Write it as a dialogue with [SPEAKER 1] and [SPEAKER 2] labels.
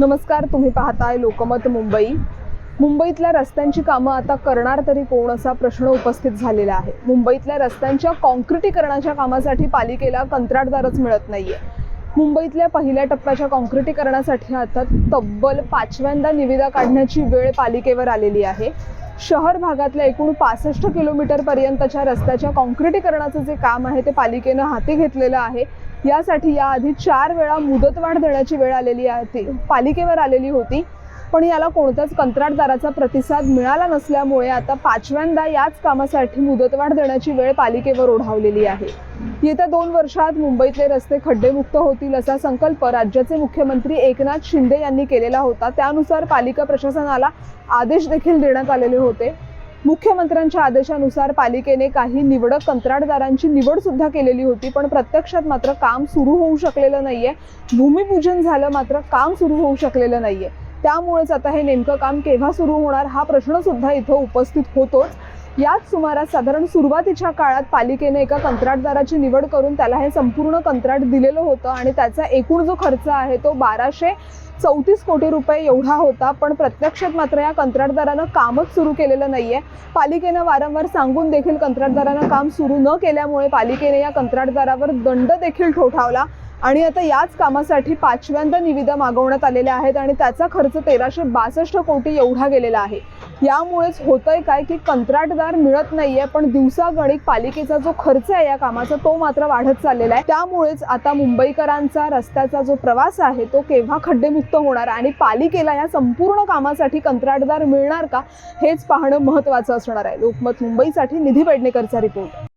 [SPEAKER 1] नमस्कार तुम्ही पाहताय लोकमत मुंबई. मुंबईतल्या रस्त्यांची कामं आता करणार तरी कोण असा प्रश्न उपस्थित झालेला आहे. मुंबईतल्या रस्त्यांच्या कॉन्क्रिटीकरणाच्या कामासाठी पालिकेला कंत्राटदारच मिळत नाहीये. मुंबईतल्या पहिल्या टप्प्याच्या कॉन्क्रिटीकरणासाठी आता तब्बल पाचव्यांदा निविदा काढण्याची वेळ पालिकेवर आलेली आहे. शहर भागातल्या एकूण पासष्ट किलोमीटरपर्यंतच्या रस्त्याच्या कॉन्क्रिटीकरणाचं जे काम आहे ते पालिकेनं हाती घेतलेलं आहे. यासाठी याआधी चार वेळा मुदतवाढ देण्याची वेळ आलेली आहे. ती पालिकेवर आलेली होती. पण याला कोणत्याच कंत्राटदाराचा प्रतिसाद मिळाला नसल्यामुळे आता पाचव्यांदा याच कामासाठी मुदतवाढ देण्याची वेळ पालिकेवर ओढावलेली आहे. येत्या दोन वर्षात मुंबईतले रस्ते खड्डेमुक्त होतील असा संकल्प राज्याचे मुख्यमंत्री एकनाथ शिंदे यांनी केलेला होता. त्यानुसार पालिका प्रशासनाला आदेश देखील देण्यात आलेले होते. मुख्यमंत्र्यांच्या आदेशानुसार पालिकेने काही निवडक कंत्राटदारांची निवड सुद्धा केलेली होती पण प्रत्यक्षात मात्र काम सुरू होऊ शकलेलं नाहीये. भूमिपूजन झालं मात्र काम सुरू होऊ शकलेलं नाहीये. त्यामुळेच आता हे नेमकं काम केव्हा सुरू होणार हा प्रश्न सुद्धा इथं उपस्थित होतोच. याच सुमारास साधारण सुरुवातीच्या काळात पालिकेने एका कंत्राटदाराची निवड करून त्याला हे संपूर्ण कंत्राट दिलेलं होतं आणि त्याचा एकूण जो खर्च आहे तो बाराशे चौतीस कोटी रुपये एवढा होता. पण प्रत्यक्षात मात्र या कंत्राटदारानं कामच सुरू केलेलं नाही आहे पालिकेनं वारंवार सांगून देखील कंत्राटदारानं काम सुरू न केल्यामुळे पालिकेने या कंत्राटदारावर दंड देखील ठोठावला. आणि आता याच कामासाठी पाचव्यांदा निविदा मागवण्यात आलेल्या आहेत आणि त्याचा खर्च तेराशे बासष्ट कोटी एवढा गेलेला आहे. यामुळेच होतंय काय की कंत्राटदार मिळत नाहीये पण दिवसागणिक पालिकेचा जो खर्च आहे या कामाचा तो मात्र वाढत चाललेला आहे. त्यामुळेच आता मुंबईकरांचा रस्त्याचा जो प्रवास आहे तो केव्हा खड्डेमुक्त होणार आणि पालिकेला या संपूर्ण कामासाठी कंत्राटदार मिळणार का हेच पाहणं महत्त्वाचं असणार आहे. लोकमत मुंबईसाठी निधी पेडणेकरचा रिपोर्ट.